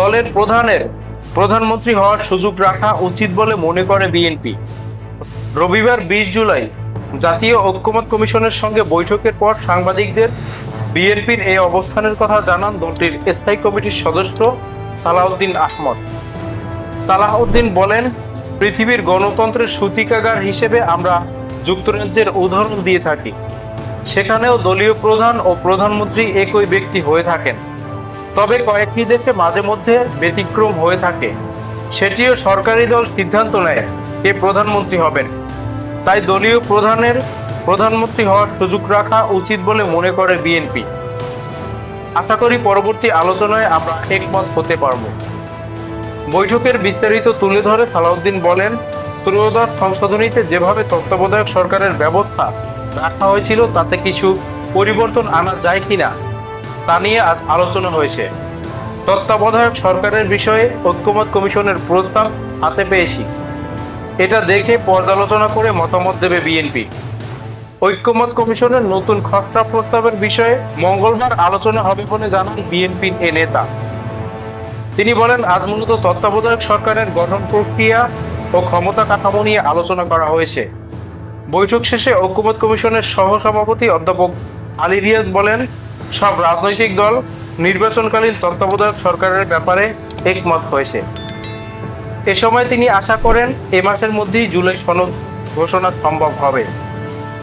দলের প্রধানের প্রধানমন্ত্রী হওয়ার সুযোগ রাখা উচিত বলে মনে করে বিএনপি। রবিবার বিশ জুলাই জাতীয় ঐক্যমত কমিশনের সঙ্গে বৈঠকের পর সাংবাদিকদের বিএনপির এই অবস্থানের কথা জানান দলটির স্থায়ী কমিটির সদস্য সালাউদ্দিন আহমদ। সালাহউদ্দিন বলেন, পৃথিবীর গণতন্ত্রের সূতিকাগার হিসেবে আমরা যুক্তরাজ্যের উদাহরণ দিয়ে থাকি। সেখানেও দলীয় প্রধান ও প্রধানমন্ত্রী একই ব্যক্তি হয়ে থাকেন। তবে কয়েকটি দেশে মাঝে মধ্যে ব্যতিক্রম হয়ে থাকে। সেটিও সরকারি দল সিদ্ধান্ত নেয় কে প্রধানমন্ত্রী হবেন। তাই দলীয় প্রধানের প্রধানমন্ত্রী হওয়ার সুযোগ রাখা উচিত বলে মনে করে বিএনপি। আশা করি পরবর্তী আলোচনায় আমরা একমত হতে পারব। বৈঠকের বিস্তারিত তুলে ধরে সালাউদ্দিন বলেন, ত্রয়োদশ সংশোধনীতে যেভাবে তত্ত্বাবধায়ক সরকারের ব্যবস্থা রাখা হয়েছিল তাতে কিছু পরিবর্তন আনা যায় কিনা তা নিয়ে আজ আলোচনা হয়েছে। তত্ত্বাবধায়ক সরকারের বিষয়ে ঐক্যমত কমিশনের প্রস্তাব হাতে পেয়েছি। এটা দেখে পর্যালোচনা করে মতামত দেবে বিএনপি। ঐক্যমত কমিশনের নতুন খসড়া প্রস্তাবের বিষয়ে মঙ্গলবার আলোচনা হবে বলে জানান বিএনপির এ নেতা। তিনি বলেন, আজ মূলত তত্ত্বাবধায়ক সরকারের গঠন প্রক্রিয়া ও ক্ষমতা কাঠামো নিয়ে আলোচনা করা হয়েছে। বৈঠক শেষে ঐক্যমত কমিশনের সহসভাপতি অধ্যাপক আলী রিয়াজ বলেন সব রাজনৈতিক দল নির্বাচনকালীন তত্ত্বাবধায়ক সরকারের ব্যাপারে একমত হয়েছে। এ সময় তিনি আশা করেন এ মাসের মধ্যেই জুলাই সনদ ঘোষণা সম্ভব হবে।